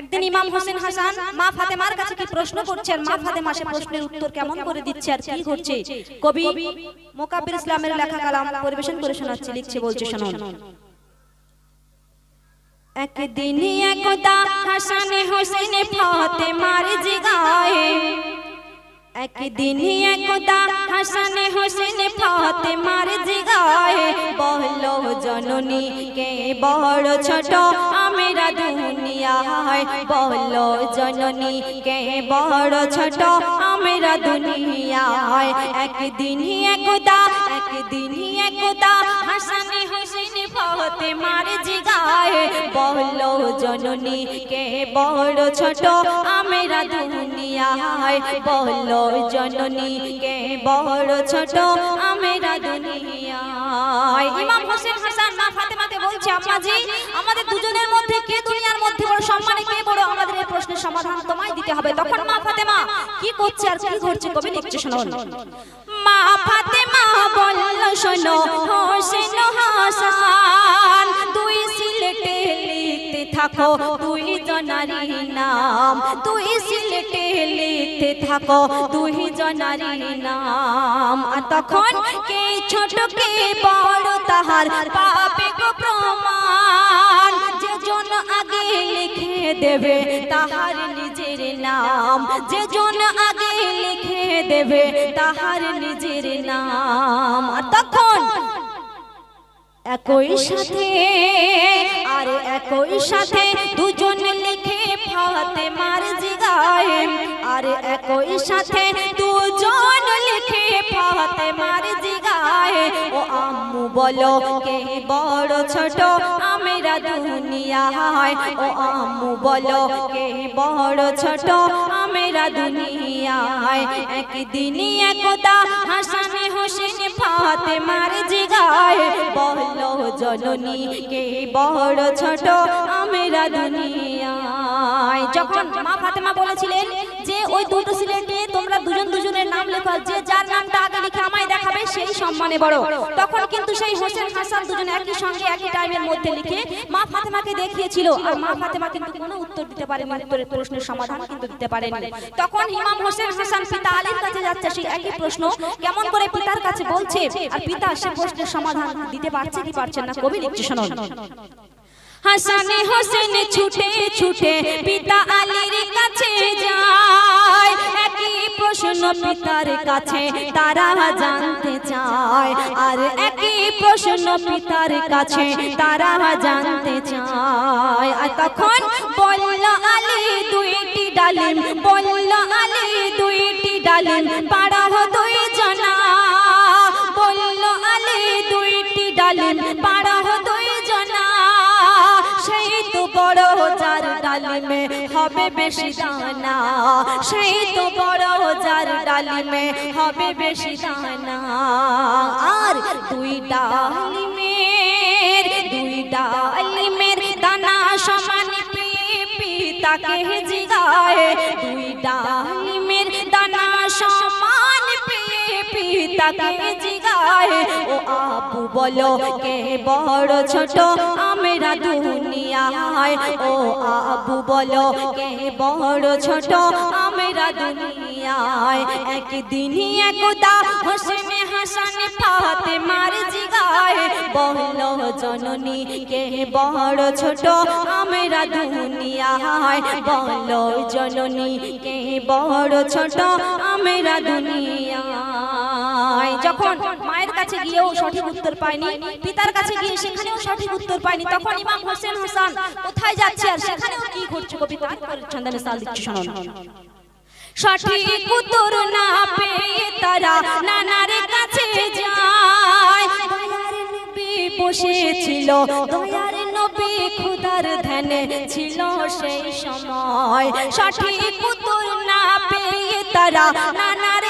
একদিন ইমাম হোসেন হাসান মা ফাতেমার কাছে কি প্রশ্ন করছেন? মা ফাতেমা সে প্রশ্নের উত্তর কেমন করে দিচ্ছে আর কি ঘটছে? কবি মোকাবির ইসলামের লেখা কালাম পরিবেশন করে শোনাচ্ছে লিখছে বলছে শুনুন। একদিন একদা হাসান হোসেন ফাতেমার জিগায়ে একদিন একদা হাসান হোসেন বহলো জননী কে বড় ছোট, আমেরা দুনিয়ায় বহলো জননী কে বড় ছোট, আমেরা দুনিয়ায় একদিন একদা একদিন একদা হাসান হোসেন ফাতেমার জিগায়ে বহলো জননী কে বড় ছোট, আমেরা দুনিয়ায় বহলো জননী কে বড় ছোট, আমেরা ইমাম হোসেন হাসান মা ফাতেমাতে বলছে আম্মাজি আমাদের দুজনের মধ্যে কে দুনিয়ার মধ্যে বড় সম্মানে কে বড়? আমাদের এই প্রশ্নের সমাধান তোমায় দিতে হবে। তখন মা ফাতেমা কি করছে আর কি ঘটছে কবি লিখছে শুনুন মা ফাতেমা বলল শোনো হোসেন হাসান থাকো তুই জনারি নাম। তুই সিলেটে লিখতে থাকো তুই জনারি নাম। আর তখন কে ছোট, কে বড়, তাহার পাবে গো প্রমাণ। যে জন আগে লিখে দেবে, তাহার নিজের নাম। যে জন আগে লিখে দেবে, তাহার নিজের নাম। আর তখন একই সাথে আর একই সাথে দুজন লিখে ফাতে মার জিগায় আর একই সাথে দুজন লিখে ফাতে মার জিগায় ও আম্মু বলো কে বড় ছোট আমেরা দুনিয়ায় ও আম্মু বলো কে বড় ছোট আমেরা দুনিয়ায় একদিনই একদা হাসানে হোসেন ফাতে মার জিগায় জননী কে বড় ছোট, আমেরা দুনিয়ায়। যখন মা ফাতেমা বলেছিলেন যে, ওই দুটো সিলেটে তোমরা দুজন দুজনের নাম লেখো, যে যার নামটা আগে লিখে আমায় দেখাবে, সেই সম্মানে বড়। তখন কিন্তু সেই হোসেন হাসান দুজন একই সঙ্গে, একই টাইমের মধ্যে লিখে মা ফাতেমাকে দেখিয়েছিল। আর মা ফাতেমা কিন্তু কোনো উত্তর দিতে পারেনি, উত্তরের প্রশ্নের সমাধান কিন্তু দিতে পারেনি। তখন ইমাম হোসেন হাসান পিতা আলীর কাছে যাচ্ছে, সেই একই প্রশ্ন, কেমন করে পিতার কাছে বলছে? আর পিতা সে প্রশ্নের সমাধান দিতে পারছে কি পারছে না কবি লিখছে শুনুন হাসানে হোসেন ছুটে ছুটে পিতা আলীর কাছে যায়। একই প্রশ্ন পিতার কাছে, তারা জানতে চায়। আর একই প্রশ্ন পিতার কাছে, তারা জানতে চায়। আর তখন বলল আলী দুইটি বলল আলী দুইটি দুই ডালিমে হবে বেশি দানা। সেই তো বড় যার ডালিমে হবে বেশি দানা। আর দুই ডালিমের দুই ডালিমের দানা সমান পিতাকে জিগায়। দুই ডালিমের দানা সমান পিতাকে জিগায়। ও আবু বলো, কে বড় ছোট আমরা দুনিয়ায়, ও আবু বলো, কে বড় ছোট? আমরা দুনিয়ায়, একদিনই একদা হোসেন হাসান ফাতেমার জিগায়। বলো জননী, কে বড় ছোট? আমরা দুনিয়ায়, বলো জননী, কে বড় ছোট? আমরা দুনিয়ায়। যখন কাছে গিয়েও সঠিক উত্তর পায়নি। পিতার কাছে গিয়ে সেখানেও সঠিক উত্তর পায়নি। তখন ইমাম হোসেন হাসান কোথায় যাচ্ছে আর সেখানেও কি ঘটছে? কবিতা ছন্দনে সাল দিচ্ছে শুনুন সঠিক উত্তর না পেয়ে তারা নানার কাছে যায়। বসেছিল। দয়ার নবী খুদার ধ্যানে ছিল সেই সময়। সঠিক উত্তর না পেয়ে তারা নানার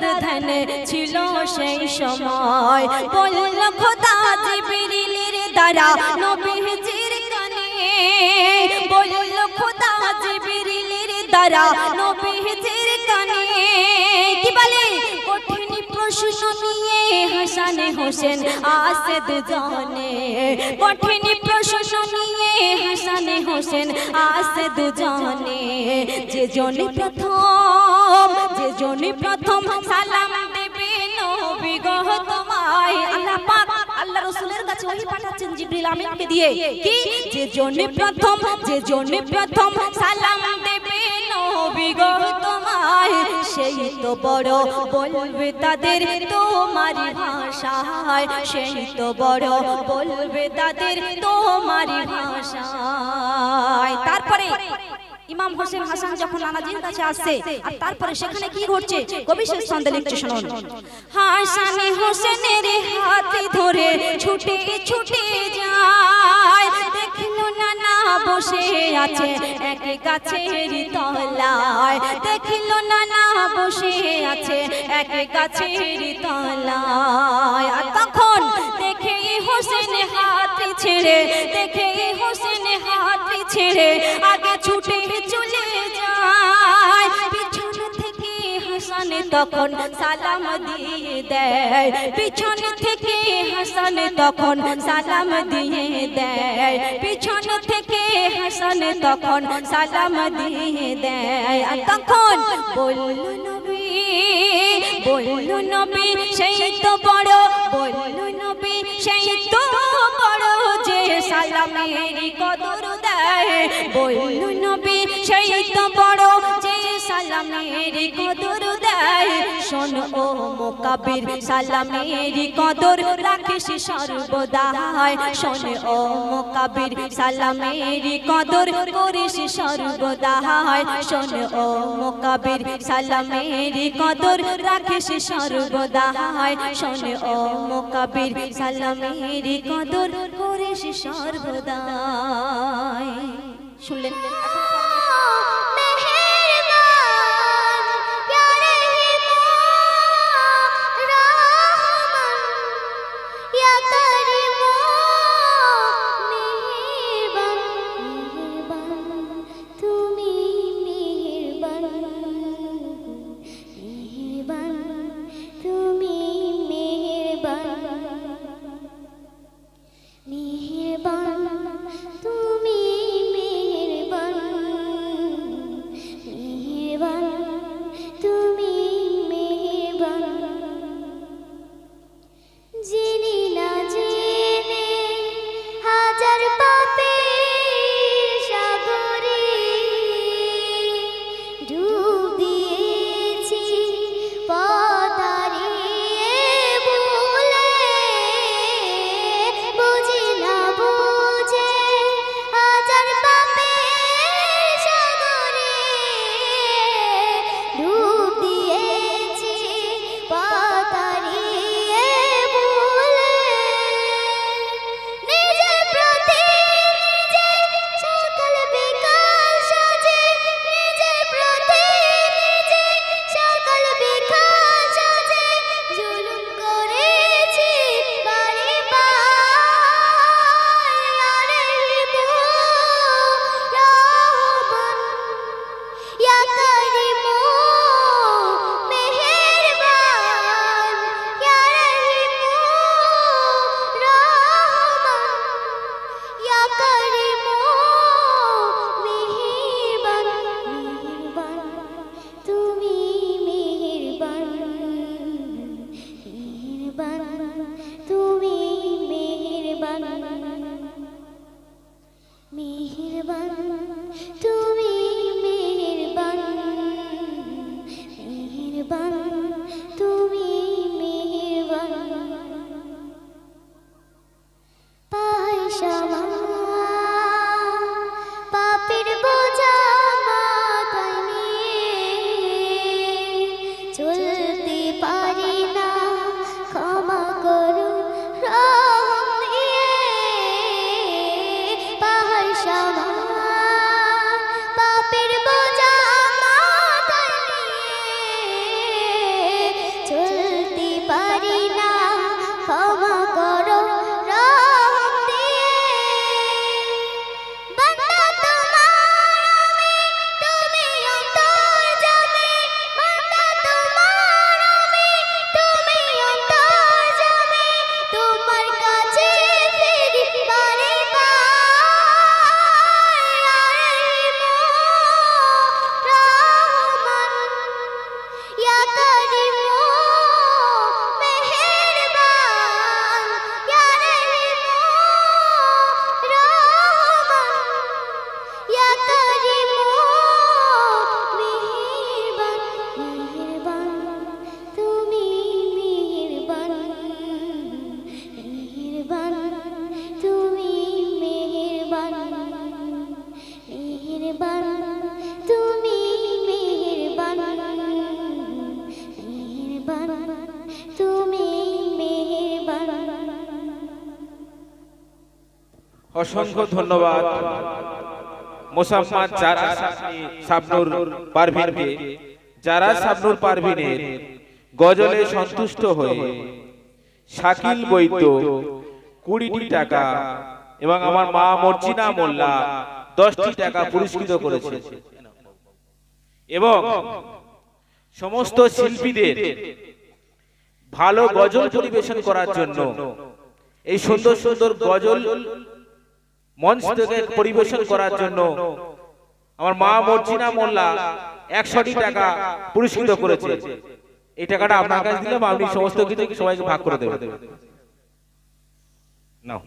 খুদার ধ্যানে ছিল সেই সময়। বলল, খোদা জিবরিলের দ্বারা নবীজির কানে। বলল, খোদা জিবরিলের দ্বারা নবীজির কানে। কি বলে? কঠিন প্রশ্ন নিয়ে হাসানে হোসেন আসেদ জানে। কঠিন প্রশ্ন হোসেন আসে দুজনে যে জনি প্রথম যে জনি প্রথম সালাম দেবে নবী গো তোমায়। আল্লাহ পাক আল্লাহ রাসূলের কাছে ওহী পাঠাচ্ছেন জিবরিল আমিনকে দিয়ে। কি? যে জনি প্রথম, যে জনি প্রথম সালাম দেবে নবী গো তোমায়। সেই তো বড় বলবে তাদের তোমারি ভাষায়। সেই তো বড় বলবে তাদের তোমারি ভাষায়। তারপরে ইমাম হোসেন হাসান যখন নানাজির কাছে আসছে, আর তারপরে সেখানে কি ঘটছে? কবি শেষ ছন্দে লিখছে, শুনুন। হাসানে হোসেনের হাতে ধরে ছুটে ছুটে যায়। দেখল নানা বসে আছে এক গাছের তলায়। দেখল নানা বসে আছে এক গাছের তলায়। আর তখন দেখে হোসেন হাত ছেড়ে, দেখে হোসেন হাত ছেড়ে, আগে ছুটে চলে যায়। পিছন থেকে হাসান তখন সালাম দিয়ে দেয়। পিছন থেকে হাসান তখন সালাম দিয়ে দেয়। পিছন থেকে হাসান তখন সালাম দিয়ে দেয়। আর তখন বলল নবী বলল নবী, সেই তো বড়, বলল সেই তো বড় যে সালামের কদর দেয়। বলুন নবী সেই তো বড় সালামের কদর দেয়। শোন ও মোকাবির, সালামের কদর রাখিস সর্বদা। শোন ও মোকাবির, সালামের কদর করিস সর্বদা। শোন ও মোকাবির, সালামের কদর রাখিস সর্বদা। শোন ও মোকাবির, সালামের কদর করিস সর্বদা। শুনলেন? মেহেরবান। তুমি অসংখ্য ধন্যবাদ। মোসাম্মদ যারা সাবনুর পারভিনকে, যারা সাবনুর পারভিনের গজলে সন্তুষ্ট হয়ে শাকিল বৈদ্য, কুড়িটি টাকা এবং আমার মা মর্জিনা মোল্লা দশটি টাকা পুরস্কৃত করেছে। এবং সমস্ত শিল্পীদের ভালো গজল পরিবেশন করার জন্য এই সুন্দর সুন্দর গজল মঞ্চ থেকে পরিবেশন করার জন্য আমার মা মর্জিনা মোল্লা একশোটি টাকা পুরস্কৃত করেছে। এই টাকাটা আপনার কাছে দিলাম আপনি সমস্ত কিছু সবাইকে ভাগ করে দেবেন। নাও।